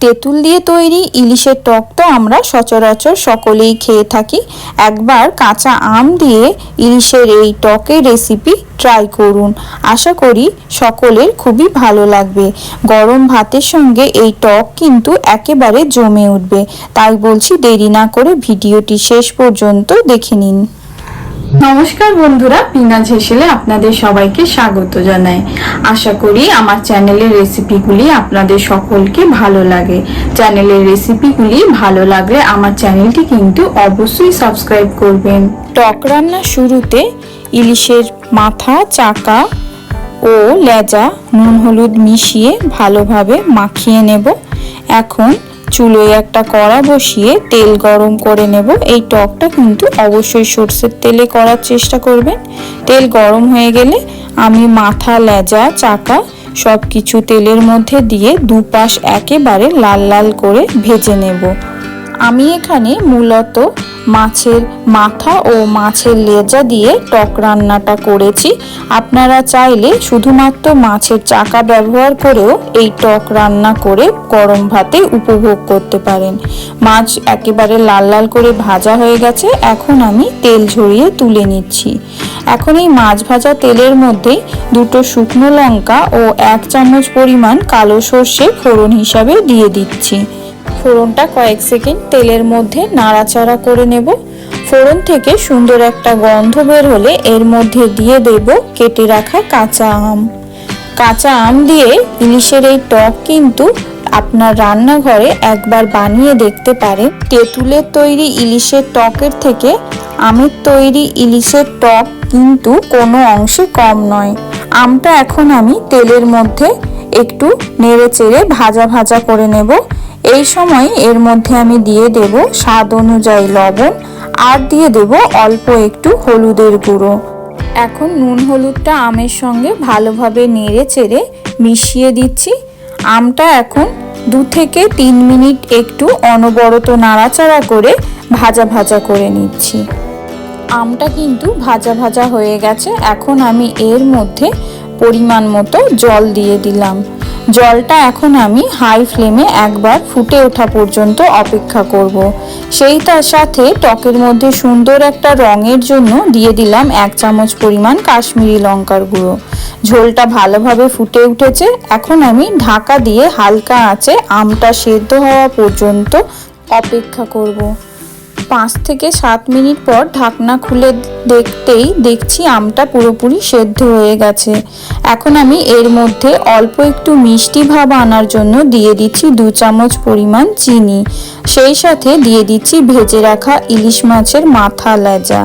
তেঁতুল দিয়ে তৈরি ইলিশের টক তো আমরা সচরাচর সকলেই খেয়ে থাকি। একবার কাঁচা আম দিয়ে ইলিশের এই টকের রেসিপি ট্রাই করুন। আশা করি সকলের খুবই ভালো লাগবে। গরম ভাতের সঙ্গে এই টক কিন্তু একেবারে জমে উঠবে। তাই বলছি দেরি না করে ভিডিওটি শেষ পর্যন্ত দেখে নিন। নমস্কার বন্ধুরা, পিনা ঝেসেলে আপনাদের সবাইকে স্বাগত জানাই। আশা করি আমার চ্যানেলের রেসিপিগুলি আপনাদের সকলকে ভালো লাগে। চ্যানেলের রেসিপিগুলি ভালো লাগলে আমার চ্যানেলটি কিন্তু অবশ্যই সাবস্ক্রাইব করবেন। টক রান্নার শুরুতে ইলিশের মাথা, চাকা ও লেজা, নুন হলুদ মিশিয়ে ভালোভাবে মাখিয়ে নেব। এখন চুলোয় একটা কড়া বসিয়ে তেল গরম করে নেব। এই টকটা কিন্তু অবশ্যই সর্ষের তেলে করার চেষ্টা করবেন। তেল গরম হয়ে গেলে আমি মাথা, লেজা, চাকা সব কিছু তেলের মধ্যে দিয়ে দুপাশ একেবারে লাল লাল করে ভেজে নেব। আমি এখানে মূলত মাছের মাথা ও মাছের লেজা দিয়ে টক রান্নাটা করেছি। আপনারা চাইলে শুধুমাত্র মাছের চাকা ব্যবহার করেও এই টক রান্না করে গরম ভাতে উপভোগ করতে পারেন। মাছ একেবারে লাল লাল করে ভাজা হয়ে গেছে, এখন আমি তেল ঝরিয়ে তুলে নিচ্ছি। এখন এই মাছ ভাজা তেলের মধ্যেই দুটো শুকনো লঙ্কা ও এক চামচ পরিমাণ কালো সর্ষে ফোড়ন হিসাবে দিয়ে দিচ্ছি। ফোড়নটা কয়েক সেকেন্ড তেলের মধ্যে নাড়াচাড়া করে নেব। ফোড়ন থেকে সুন্দর একটা গন্ধ বের হলে এর মধ্যে দিয়ে দেব কেটে রাখা কাঁচা আম। কাঁচা আম দিয়ে ইলিশের এই টক কিন্তু আপনার রান্নাঘরে একবার বানিয়ে দেখতে পারেন। তেঁতুলের তৈরি ইলিশের টকের থেকে আমের তৈরি ইলিশের টক কিন্তু কোনো অংশে কম নয়। আমটা এখন আমি তেলের মধ্যে একটু নেড়ে চেড়ে ভাজা ভাজা করে নেব। এই সময় এর মধ্যে আমি দিয়ে দেব স্বাদ অনুযায়ী লবণ আর দিয়ে দেব অল্প একটু হলুদের গুঁড়ো। এখন নুন হলুদটা আমের সঙ্গে ভালোভাবে নেড়ে চেড়ে মিশিয়ে দিচ্ছি। আমটা এখন দু থেকে তিন মিনিট একটু অনবরত নাড়াচাড়া করে ভাজা ভাজা করে নিচ্ছি। আমটা কিন্তু ভাজা ভাজা হয়ে গেছে। এখন আমি এর মধ্যে পরিমাণ মতো জল দিয়ে দিলাম। জলটা এখন আমি হাই ফ্লেমে একবার ফুটে ওঠা পর্যন্ত অপেক্ষা করব। সেই তার সাথে টকের মধ্যে সুন্দর একটা রঙের জন্য দিয়ে দিলাম এক চামচ পরিমাণ কাশ্মীরি লঙ্কার গুঁড়ো ঝোলটা ভালোভাবে ফুটে উঠেছে এখন আমি ঢাকা দিয়ে হালকা আঁচে আমটা সেদ্ধ হওয়া পর্যন্ত অপেক্ষা করব। পাঁচ থেকে সাত মিনিট পর ঢাকনা খুলে দেখতেই দেখছি আমটা পুরোপুরি সেদ্ধ হয়ে গেছে। এখন আমি এর মধ্যে অল্প একটু মিষ্টি ভাব আনার জন্য দিয়ে দিচ্ছি দু চামচ পরিমাণ চিনি। সেই সাথে দিয়ে দিচ্ছি ভেজে রাখা ইলিশ মাছের মাথা লেজা।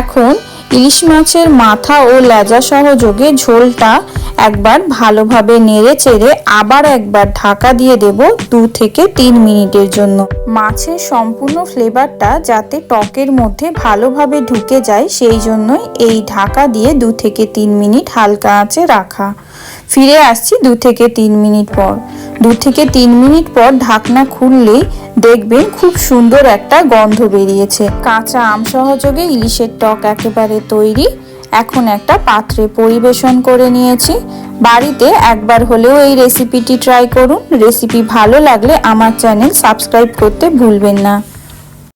এখন ইলিশ মাছের মাথা ও লেজা সহযোগে ঝোলটা একবার ভালোভাবে নেড়ে চেড়ে আবার একবার ঢাকা দিয়ে দেব দু থেকে তিন মিনিটের জন্য। মাছের সম্পূর্ণ ফ্লেভারটা যাতে টকের মধ্যে ভালোভাবে ঢুকে যায়, সেই জন্যই এই ঢাকা দিয়ে দু থেকে তিন মিনিট হালকা আঁচে রাখা। ফিরে আসছি দু থেকে তিন মিনিট পর। দু থেকে তিন মিনিট পর ঢাকনা খুললেই দেখবেন খুব সুন্দর একটা গন্ধ বেরিয়েছে। কাঁচা আম সহযোগে ইলিশের টক একেবারে তৈরি। এখন একটা পাত্রে পরিবেশন করে নিয়েছি। বাড়িতে একবার হলেও এই রেসিপিটি ট্রাই করুন। রেসিপি ভালো লাগলে আমার চ্যানেল সাবস্ক্রাইব করতে ভুলবেন না।